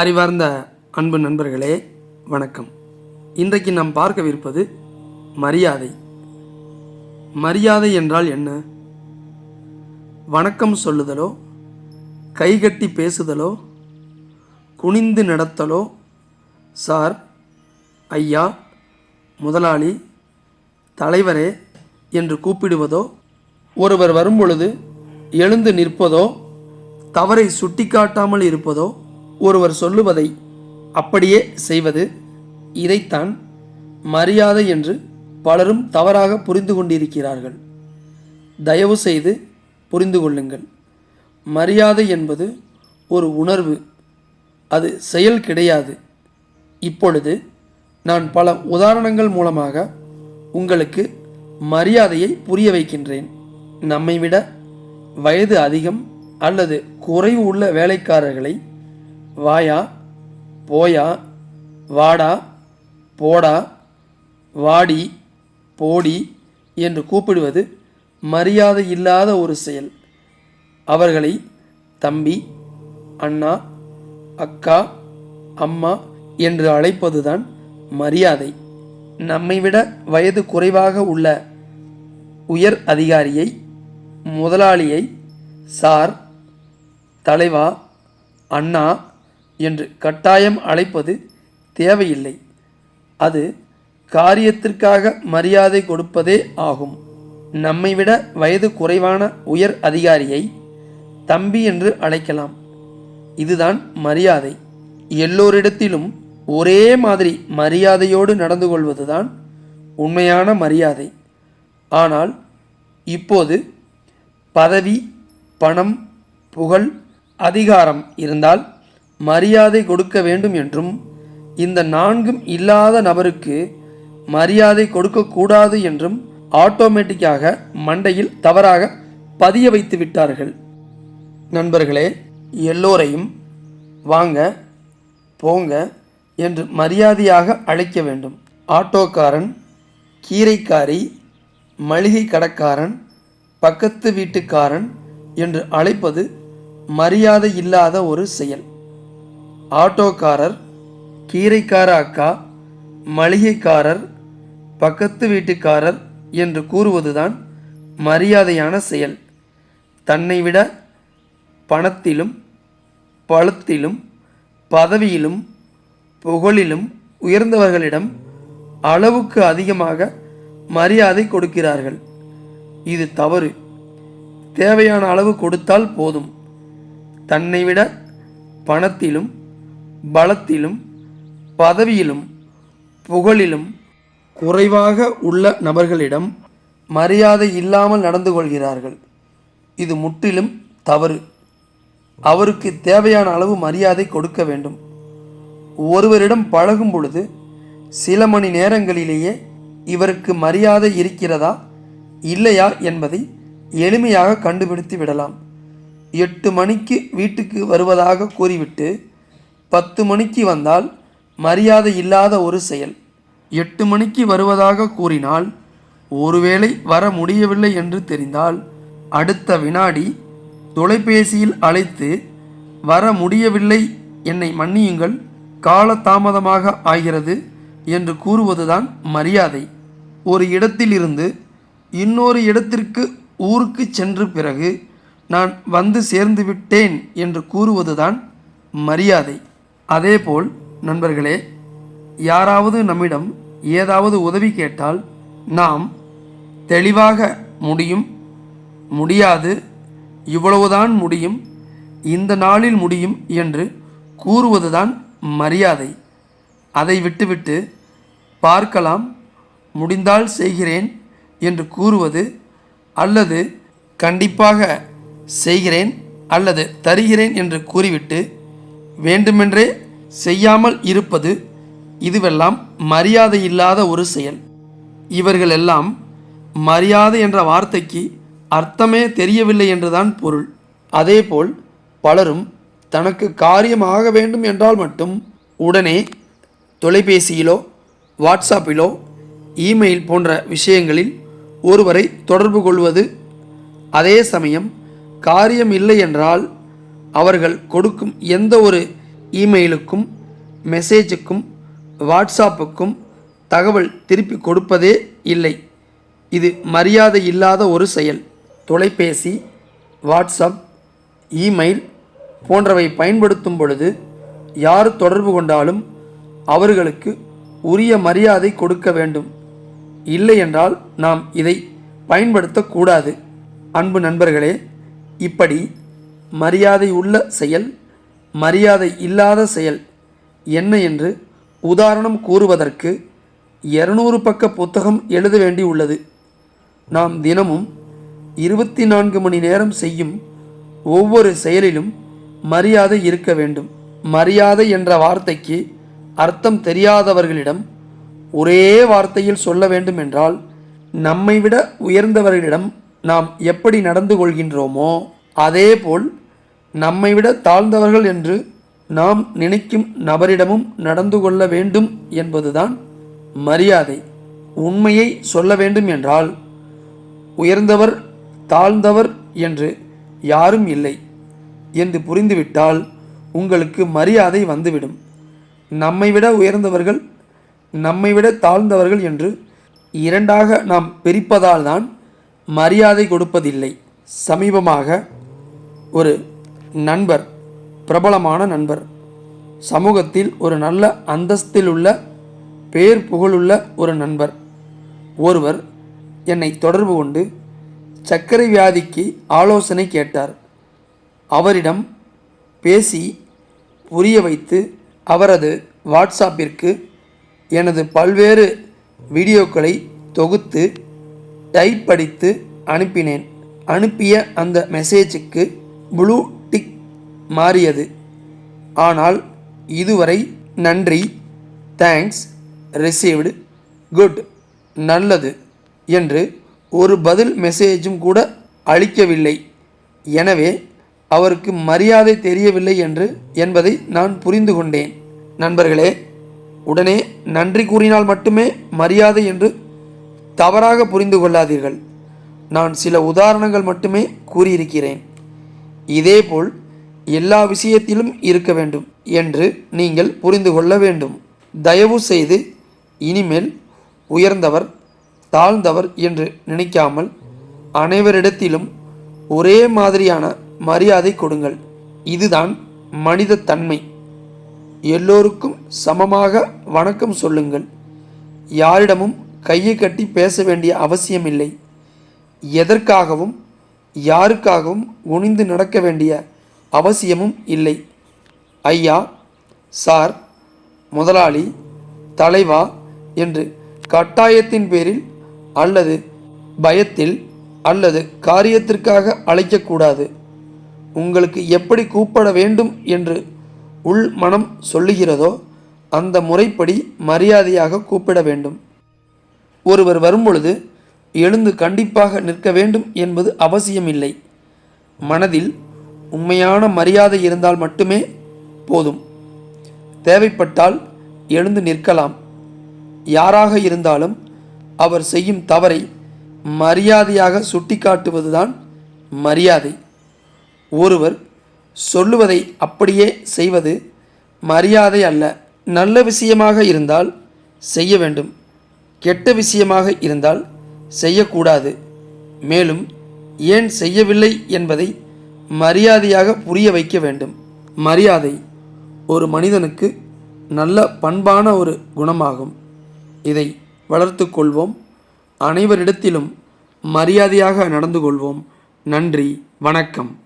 அறிவார்ந்த அன்பு நண்பர்களே வணக்கம். இன்றைக்கு நாம் பார்க்கவிருப்பது மரியாதை. மரியாதை என்றால் என்ன? வணக்கம் சொல்லுதலோ கைகட்டி பேசுதலோ குனிந்து நடத்தலோ? சார் ஐயா முதலாளி தலைவரே என்று கூப்பிடுவதோ ஒருவர் வரும்பொழுது எழுந்து நிற்பதோ தவறை சுட்டிக்காட்டாமல் இருப்பதோ ஒருவர் சொல்லுவதை அப்படியே செய்வது இதைத்தான் மரியாதை என்று பலரும் தவறாக புரிந்து கொண்டிருக்கிறார்கள். தயவு செய்து புரிந்து கொள்ளுங்கள். மரியாதை என்பது ஒரு உணர்வு. அது செயல் கிடையாது. இப்பொழுது நான் பல உதாரணங்கள் மூலமாக உங்களுக்கு மரியாதையை புரிய வைக்கின்றேன். நம்மை விட வயது அதிகம் அல்லது குறைவு உள்ள வேலைக்காரர்களை வாயா போயா வாடா போடா வாடி போடி என்று கூப்பிடுவது மரியாதை இல்லாத ஒரு செயல். அவர்களை தம்பி அண்ணா அக்கா அம்மா என்று அழைப்பதுதான் மரியாதை. நம்மை விட வயது குறைவாக உள்ள உயர் அதிகாரியை முதலாளியை சார் தலைவா அண்ணா என்று கட்டாயம் அழைப்பது தேவையில்லை. அது காரியத்திற்காக மரியாதை கொடுப்பதே ஆகும். நம்மை விட வயது குறைவான உயர் அதிகாரியை தம்பி என்று அழைக்கலாம். இதுதான் மரியாதை. எல்லோரிடத்திலும் ஒரே மாதிரி மரியாதையோடு நடந்து கொள்வதுதான் உண்மையான மரியாதை. ஆனால் இப்போது பதவி பணம் புகழ் அதிகாரம் இருந்தால் மரியாதை கொடுக்க வேண்டும் என்றும் இந்த நான்கும் இல்லாத நபருக்கு மரியாதை கொடுக்கக்கூடாது என்றும் ஆட்டோமேட்டிக்காக மண்டையில் தவறாக பதிய வைத்து விட்டார்கள். நண்பர்களே எல்லோரையும் வாங்க போங்க என்று மரியாதையாக அழைக்க வேண்டும். ஆட்டோக்காரன் கீரைக்காரி மளிகை கடக்காரன் பக்கத்து வீட்டுக்காரன் என்று அழைப்பது மரியாதை இல்லாத ஒரு செயல். ஆட்டோக்காரர் கீரைக்கார அக்கா மளிகைக்காரர் பக்கத்து வீட்டுக்காரர் என்று கூறுவதுதான் மரியாதையான செயல். தன்னை விட பணத்திலும் பழத்திலும் பதவியிலும் புகழிலும் உயர்ந்தவர்களிடம் அளவுக்கு அதிகமாக மரியாதை கொடுக்கிறார்கள். இது தவறு. தேவையான அளவு கொடுத்தால் போதும். தன்னை விட பணத்திலும் பலத்திலும் பதவியிலும் புகழிலும் குறைவாக உள்ள நபர்களிடம் மரியாதை இல்லாமல் நடந்து கொள்கிறார்கள். இது முற்றிலும் தவறு. அவருக்கு தேவையான அளவு மரியாதை கொடுக்க வேண்டும். ஒருவரிடம் பழகும் பொழுது சில மணி நேரங்களிலேயே இவருக்கு மரியாதை இருக்கிறதா இல்லையா என்பதை எளிமையாக கண்டுபிடித்து விடலாம். எட்டு மணிக்கு வீட்டுக்கு வருவதாக கூறிவிட்டு பத்து மணிக்கு வந்தால் மரியாதை இல்லாத ஒரு செயல். எட்டு மணிக்கு வருவதாக கூறினால் ஒருவேளை வர முடியவில்லை என்று தெரிந்தால் அடுத்த வினாடி தொலைபேசியில் அழைத்து வர முடியவில்லை என்னை மன்னியுங்கள் காலதாமதமாக ஆகிறது என்று கூறுவதுதான் மரியாதை. ஒரு இடத்திலிருந்து இன்னொரு இடத்திற்கு ஊருக்கு சென்று பிறகு நான் வந்து சேர்ந்து விட்டேன் என்று கூறுவதுதான் மரியாதை. அதேபோல் நண்பர்களே யாராவது நம்மிடம் ஏதாவது உதவி கேட்டால் நாம் தெளிவாக முடியும். முடியாது இவ்வளவுதான் முடியும் இந்த நாளில் முடியும் என்று கூறுவதுதான் மரியாதை. அதை விட்டுவிட்டு பார்க்கலாம் முடிந்தால் செய்கிறேன் என்று கூறுவது அல்லது கண்டிப்பாக செய்கிறேன் அல்லது தருகிறேன் என்று கூறிவிட்டு வேண்டுமென்றே செய்யாமல் இருப்பது இதுவெல்லாம் மரியாதை இல்லாத ஒரு செயல். இவர்களெல்லாம் மரியாதை என்ற வார்த்தைக்கு அர்த்தமே தெரியவில்லை என்றுதான் பொருள். அதேபோல் பலரும் தனக்கு காரியமாக வேண்டும் என்றால் மட்டும் உடனே தொலைபேசியிலோ வாட்ஸ்அப்பிலோ இமெயில் போன்ற விஷயங்களில் ஒருவரை தொடர்பு கொள்வது. அதே சமயம் காரியம் இல்லை என்றால் அவர்கள் கொடுக்கும் எந்த ஒரு இமெயிலுக்கும் மெசேஜுக்கும் வாட்ஸ்அப்புக்கும் தகவல் திருப்பி கொடுப்பதே இல்லை. இது மரியாதை இல்லாத ஒரு செயல். தொலைபேசி வாட்ஸ்அப் இமெயில் போன்றவை பயன்படுத்தும் பொழுது யார் தொடர்பு கொண்டாலும் அவர்களுக்கு உரிய மரியாதை கொடுக்க வேண்டும். இல்லை என்றால் நாம் இதை பயன்படுத்தக்கூடாது அன்பு நண்பர்களே இப்படி மரியாதை உள்ள செயல் மரியாதை இல்லாத செயல். என்ன என்று உதாரணம் கூறுவதற்கு இருநூறு பக்க புத்தகம் எழுத வேண்டி உள்ளது. நாம் தினமும் இருபத்தி நான்கு மணி நேரம் செய்யும் ஒவ்வொரு செயலிலும் மரியாதை இருக்க வேண்டும். மரியாதை என்ற வார்த்தைக்கு அர்த்தம் தெரியாதவர்களிடம் ஒரே வார்த்தையில் சொல்ல வேண்டும் என்றால் நம்மை விட உயர்ந்தவர்களிடம் நாம் எப்படி நடந்து கொள்கின்றோமோ அதேபோல் நம்மை விட தாழ்ந்தவர்கள் என்று நாம் நினைக்கும் நபரிடமும் நடந்து கொள்ள வேண்டும் என்பதுதான் மரியாதை. உண்மையை சொல்ல வேண்டும் என்றால் உயர்ந்தவர் தாழ்ந்தவர் என்று யாரும் இல்லை என்று புரிந்துவிட்டால் உங்களுக்கு மரியாதை வந்துவிடும். நம்மை விட உயர்ந்தவர்கள் நம்மை விட தாழ்ந்தவர்கள் என்று இரண்டாக நாம் பிரிப்பதால் தான் மரியாதை கொடுப்பதில்லை. சமீபமாக ஒரு நண்பர் பிரபலமான நண்பர். சமூகத்தில் ஒரு நல்ல அந்தஸ்தில் உள்ள பேர் புகழுள்ள ஒரு நண்பர். ஒருவர் என்னை தொடர்பு கொண்டு சர்க்கரை வியாதிக்கு ஆலோசனை கேட்டார். அவரிடம் பேசி புரிய வைத்து அவரது வாட்ஸ்அப்பிற்கு எனது பல்வேறு வீடியோக்களை தொகுத்து டைப் படித்து அனுப்பினேன். அனுப்பிய அந்த மெசேஜுக்கு ப்ளூ டிக் மாறியது. ஆனால் இதுவரை நன்றி தேங்க்ஸ் ரிசீவ்டு குட் நல்லது என்று ஒரு பதில் மெசேஜும் கூட அளிக்கவில்லை. எனவே அவருக்கு மரியாதை தெரியவில்லை என்று என்பதை நான் புரிந்து கொண்டேன். நண்பர்களே உடனே நன்றி கூறினால் மட்டுமே மரியாதை என்று தவறாக புரிந்து கொள்ளாதீர்கள். நான் சில உதாரணங்கள் மட்டுமே கூறியிருக்கிறேன். இதேபோல் எல்லா விஷயத்திலும் இருக்க வேண்டும் என்று நீங்கள் புரிந்து கொள்ள வேண்டும். தயவு செய்து இனிமேல் உயர்ந்தவர் தாழ்ந்தவர் என்று நினைக்காமல் அனைவரிடத்திலும் ஒரே மாதிரியான மரியாதை கொடுங்கள். இதுதான் மனித தன்மை எல்லோருக்கும் சமமாக வணக்கம் சொல்லுங்கள். யாரிடமும் கையை கட்டி பேச வேண்டிய அவசியமில்லை. எதற்காகவும் யாருக்காகவும் குனிந்து நடக்க வேண்டிய அவசியமும் இல்லை. ஐயா சார் முதலாளி தலைவா என்று கட்டாயத்தின் பேரில் அல்லது பயத்தில் அல்லது காரியத்திற்காக அழைக்கக்கூடாது. உங்களுக்கு எப்படி கூப்பிட வேண்டும் என்று உள் மனம் சொல்லுகிறதோ அந்த முறைப்படி மரியாதையாக கூப்பிட வேண்டும். ஒருவர் வரும்பொழுது எழுந்து கண்டிப்பாக நிற்க வேண்டும் என்பது அவசியமில்லை. மனதில் உண்மையான மரியாதை இருந்தால் மட்டுமே போதும். தேவைப்பட்டால் எழுந்து நிற்கலாம். யாராக இருந்தாலும் அவர் செய்யும் தவறை மரியாதையாக சுட்டிக்காட்டுவதுதான் மரியாதை. ஒருவர் சொல்லுவதை அப்படியே செய்வது மரியாதை அல்ல. நல்ல விஷயமாக இருந்தால் செய்ய வேண்டும். கெட்ட விஷயமாக இருந்தால் செய்யக்கூடாது. மேலும் ஏன் செய்யவில்லை என்பதை மரியாதையாக புரிய வைக்க வேண்டும். மரியாதை ஒரு மனிதனுக்கு நல்ல பண்பான ஒரு குணமாகும். இதை வளர்த்து கொள்வோம். அனைவரிடத்திலும் மரியாதையாக நடந்து கொள்வோம். நன்றி வணக்கம்.